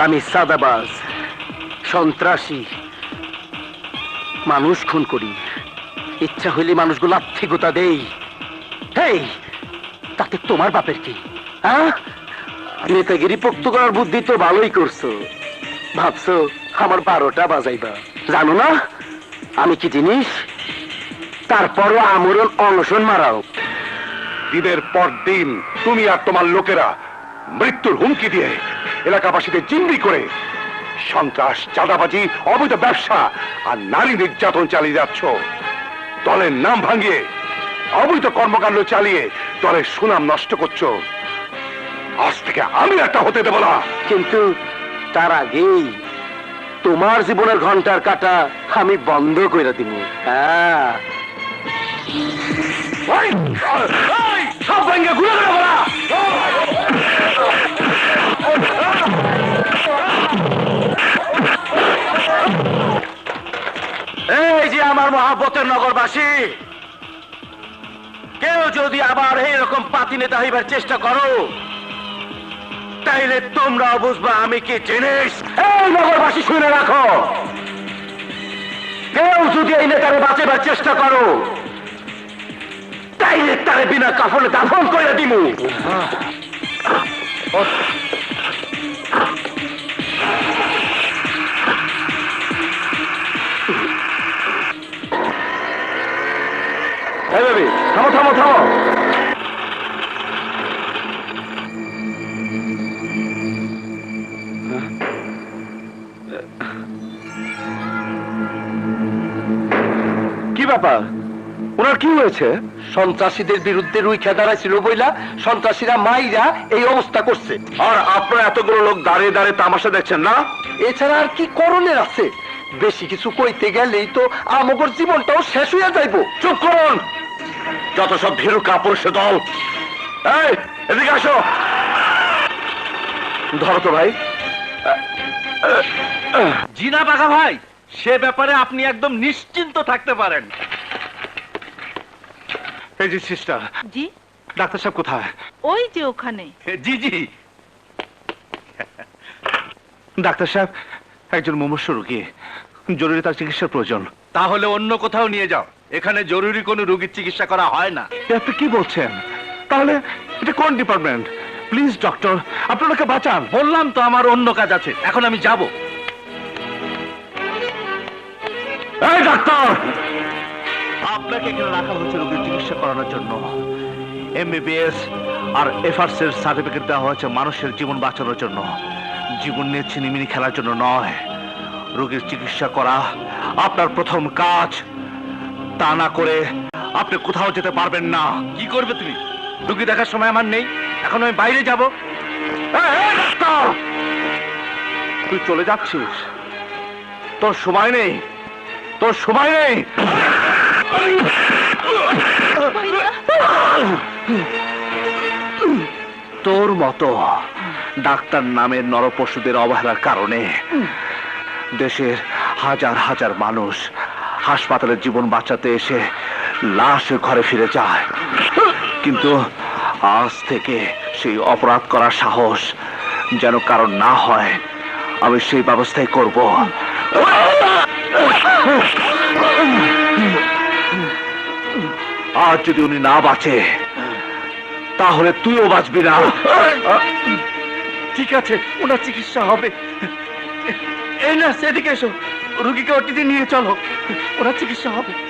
আমি সাদাবাজ, সন্ত্রাসী। মানুষ খুন করি। ইচ্ছা হইলে মানুষগুলো আর্থিকতা দেই। হেই, তাতে তোমার বাপের কি? হ্যাঁ? নেতাগিরি পোক্ত করার বুদ্ধি তো ভালোই করছ। ভাবছ, আমার বারোটা বাজাইবা। জানো না, আমি কি জিনিস? তারপরও আমরণ অনশন মারাও। দিনের পর দিন তুমি আর তোমার লোকেরা মৃত্যুর হুমকি দিয়ে এলাকাবাসীদের জিম্মি করে। সন্ত্রাস চাঁদাবাজি অবৈধ ব্যবসা আর নারী নির্যাতন চালিয়ে যাচ্ছ। দলের নাম ভাঙিয়ে অবৈধ কর্মকাণ্ড চালিয়ে দলের সুনাম নষ্ট করছ। আজ থেকে আমি একটা হতে দেব না। কিন্তু তার আগেই তোমার জীবনের ঘণ্টার কাটা আমি বন্ধ করে দিব। হ্যাঁ সব ভেঙে ঘুরে এই যে আমার মহাব্বতের নগরবাসী, কেউ যদি আবার এইরকম পাতি নেতা হইবার চেষ্টা করো, তাইলে তোমরাও বুঝবা আমি কি জিনিস এই নগরবাসী শুনে রাখো, কেউ যদি এই নেতারে বাঁচাবার চেষ্টা করো, তাইলে তারে বিনা কাফনে দাফন করে দিমু। এই বেবি থামো থামো থামো। কি ব্যাপার? ওনার কি হয়েছে? সন্ত্রাসীদের বিরুদ্ধে রুইখা দাঁড়াইছিল বইলা সন্ত্রাসীরা মাইরা এই অবস্থা করছে। আর আপনারা এতগুলো লোক দাঁড়িয়ে দাঁড়িয়ে তামাশা দেখছেন না? এছাড়া আর কি করণের আছে? বেশি কিছু কইতে গেলেই তো আমগর জীবনটাও শেষ হইয়া যাইবো। চুপ করুন। যত সব ভীরু কাপড় সে দল। এই এদিকে আসো। ধরো তো ভাই। জিনা বাঘা ভাই সে ব্যাপারে আপনি একদম নিশ্চিন্ত থাকতে পারেন। এই যে সিস্টার জি? ডাক্তার সাহেব কোথায়? ওই যে ওখানে। জি জি। ডাক্তার সাহেব একজন মুমূর্ষ রোগী। জরুরি তার চিকিৎসার প্রয়োজন। তাহলে অন্য কোথাও নিয়ে যাও। এখানে জরুরি কোনো রোগীর চিকিৎসা করা হয় না। আপনি কি বলছেন? তাহলে এটা কোন ডিপার্টমেন্ট? প্লিজ ডক্টর আপনাকে বাঁচান। বললাম তো আমার অন্য কাজ আছে। এখন আমি যাব। এই ডাক্তার আপনাকে এখানে রাখা হয়েছে রোগীর চিকিৎসা করানোর জন্য। এমবিবিএস আর এফআরস এর সার্টিফিকেট দেওয়া হয়েছে মানুষের জীবন বাঁচানোর জন্য। জীবন নিয়ে ছিনিমিনি খেলার জন্য নয়। রোগীর চিকিৎসা করা আপনার প্রথম কাজ তা না করে আপনি কোথাও যেতে পারবেন না। কি করবে তুমি? রোগী দেখার সময় আমার নেই। এখন আমি বাইরে যাব। তুই চলে যাচ্ছিস? তোর সময় নেই। তোর সময় নেই! তোর মতো। ডাক্তার নামের নরপশুদের অবহেলার কারণে দেশের হাজার হাজার মানুষ হাসপাতালের জীবন বাঁচাতে এসে লাশ ঘরে ফিরে যায়। কিন্তু আজ থেকে সেই অপরাধ করার সাহস যেন কারণ না হয় আমি সেই ব্যবস্থাই করব। আজ যদি উনি না বাঁচে তাহলে তুইও বাঁচবি না। ঠিক আছে, ওনার চিকিৎসা হবে। এই না সেদিকে এসো। রুগীকে ওটিতে নিয়ে চলো। ওনার চিকিৎসা হবে।